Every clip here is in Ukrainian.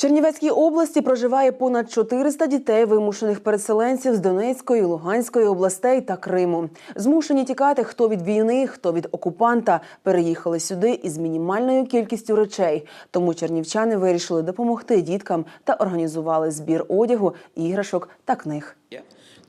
Чернівецькій області проживає понад 400 дітей, вимушених переселенців з Донецької, Луганської областей та Криму. Змушені тікати хто від війни, хто від окупанта. Переїхали сюди із мінімальною кількістю речей. Тому чернівчани вирішили допомогти діткам та організували збір одягу, іграшок та книг.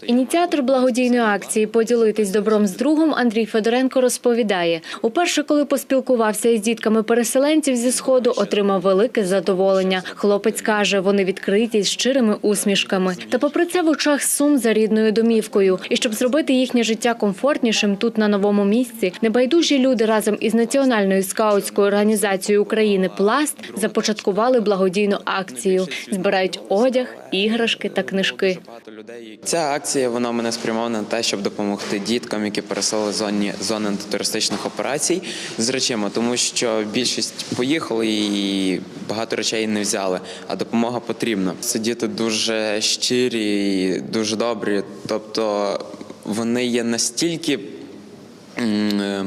Ініціатор благодійної акції Поділитись добром з другом Андрій Федоренко розповідає: уперше, коли поспілкувався із дітками переселенців зі сходу, отримав велике задоволення. Хлопець каже, вони відкриті з щирими усмішками. Та попри це в очах сум за рідною домівкою. І щоб зробити їхнє життя комфортнішим тут на новому місці, небайдужі люди разом із національною скаутською організацією України Пласт започаткували благодійну акцію. Збирають одяг, іграшки та книжки. Ця акція вона мене спрямована на те, щоб допомогти діткам, які переселили зоні зони антитерористичних операцій з речима, тому що більшість поїхали і багато речей не взяли. А допомога потрібна. Це діти дуже щирі, дуже добрі. Тобто вони є настільки. е,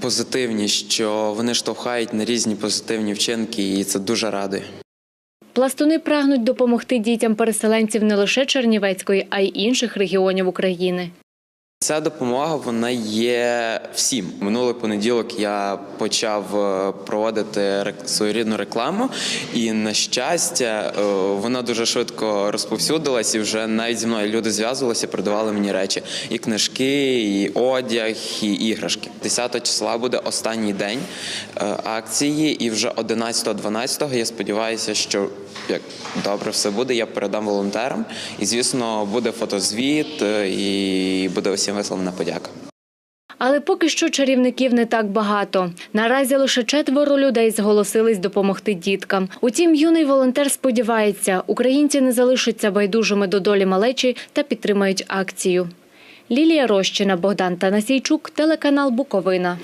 Позитивні, що вони штовхають на різні позитивні вчинки, і це дуже радує. Пластуни прагнуть допомогти дітям переселенців не лише Чернівецької, а й інших регіонів України. Ця допомога вона є всім. Минулий понеділок я почав е, проводити рек- своєрідну рекламу, і на щастя, е, вона дуже швидко розповсюдилась, і вже навіть зі мною люди зв'язувалися, продавали мені речі: і книжки, і одяг, і іграшки. 10 числа буде останній день е, акції, і вже 11-12 я сподіваюся, що як добре все буде, я передам волонтерам. І звісно, буде фотозвіт, і буде усім висловлена подяка. Але поки що чарівників не так багато. Наразі лише четверо людей зголосились допомогти діткам. Утім, юний волонтер сподівається, українці не залишаться байдужими до долі малечі та підтримають акцію. Лілія Рощина, Богдан Танасійчук, телеканал Буковина.